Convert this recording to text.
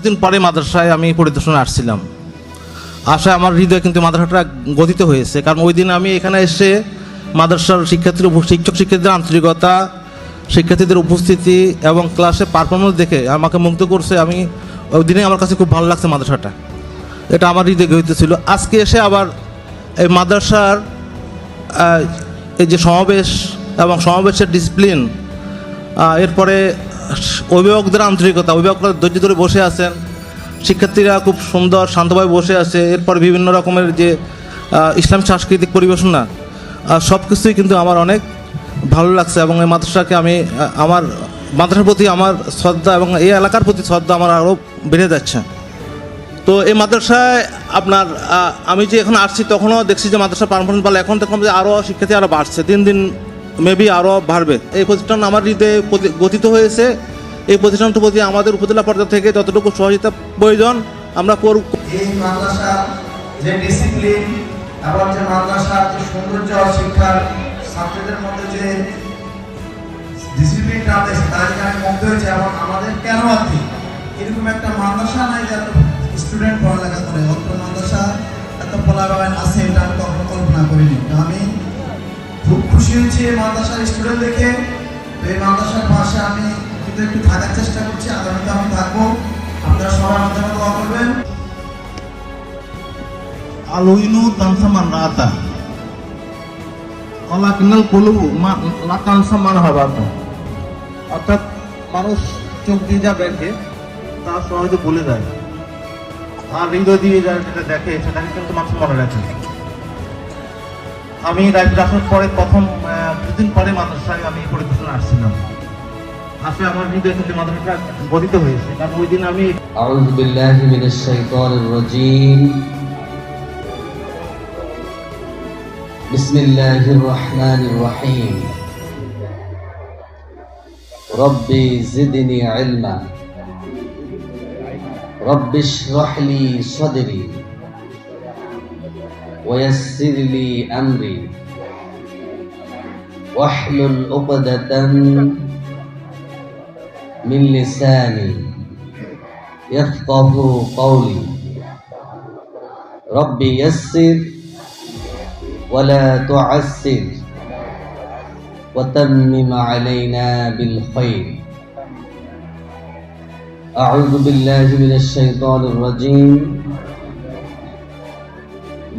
কিছুদিন পরে মাদ্রাসায় আমি পরিদর্শনে আসছিলাম। আশা আমার হৃদয়ে কিন্তু মাদ্রাসাটা গঠিত হয়েছে, কারণ ওই দিন আমি এখানে এসে মাদ্রাসার শিক্ষার্থীর শিক্ষক শিক্ষার্থীদের আন্তরিকতা, শিক্ষার্থীদের উপস্থিতি এবং ক্লাসে পারফরমেন্স দেখে আমাকে মুগ্ধ করছে। আমি ওই দিনে আমার কাছে খুব ভালো লাগছে মাদ্রাসাটা। এটা আমার হৃদয় গঠিত ছিল। আজকে এসে আবার এই মাদ্রাসার এই যে সমাবেশ এবং সমাবেশের ডিসিপ্লিন এরপরে অভিভাবকদের আন্তরিকতা, অভিভাবকরা ধৈর্য ধরে বসে আছেন, শিক্ষার্থীরা খুব সুন্দর, শান্তভাবে বসে আছে, এরপর বিভিন্ন রকমের যে ইসলাম সাংস্কৃতিক পরিবেশনা সব কিছুই কিন্তু আমার অনেক ভালো লাগছে এবং এই মাদ্রাসাকে আমি আমার মাদ্রাসার প্রতি আমার শ্রদ্ধা এবং এই এলাকার প্রতি শ্রদ্ধা আমার আরও বেড়ে যাচ্ছে। তো এই মাদ্রাসায় আপনার আমি যে এখন আসছি তখনও দেখছি যে মাদ্রাসা পারফরমেন্স ভালো, এখন দেখলাম যে আরও শিক্ষার্থী আরও বাড়ছে, দিন দিন মেবি আরও বাড়বে। এই প্রতিষ্ঠান আমার হৃদয়ে গঠিত হয়েছে। এই প্রতিষ্ঠানটার প্রতি আমাদের উপজেলা পর্যায় থেকে যতটুকু সহযোগিতা প্রয়োজন, আমরা করব আমি খুশি হয়েছি মাদ্রাসার স্টুডেন্ট দেখে। এই মাদ্রাসার পাশে আমি কিন্তু একটু থাকার চেষ্টা করছি, আগামীতে আমি থাকব। আপনারা সবাই আমার দোয়া করবেন। la tansa অর্থাৎ মানুষ চোখ দিয়ে যা দেখে, তা সহজে ভুলে যায়। আর হৃদয় দিয়ে যা যেটা দেখে সেটাকে কিন্তু মানুষ মনে রাখে। আমি রাজনীতি আসার পরে প্রথম আহ, কিছুদিন পরে মাদ্রাসায় আমি পরিদর্শনে আসছিলাম আসলে আমার হৃদয় কিন্তু মাদ্রাসাটা গঠিত হয়েছে কারণ ওই দিন আমি أعوذ بالله من الشيطان الرجيم بسم الله الرحمن الرحيم ربي زدني علما رب اشرح لي صدري ويسر لي أمري. واحلل عقدة من لساني. يفقه قولي. ربي يسر ولا تعسر. وتمم علينا بالخير. أعوذ بالله من الشيطان الرجيم.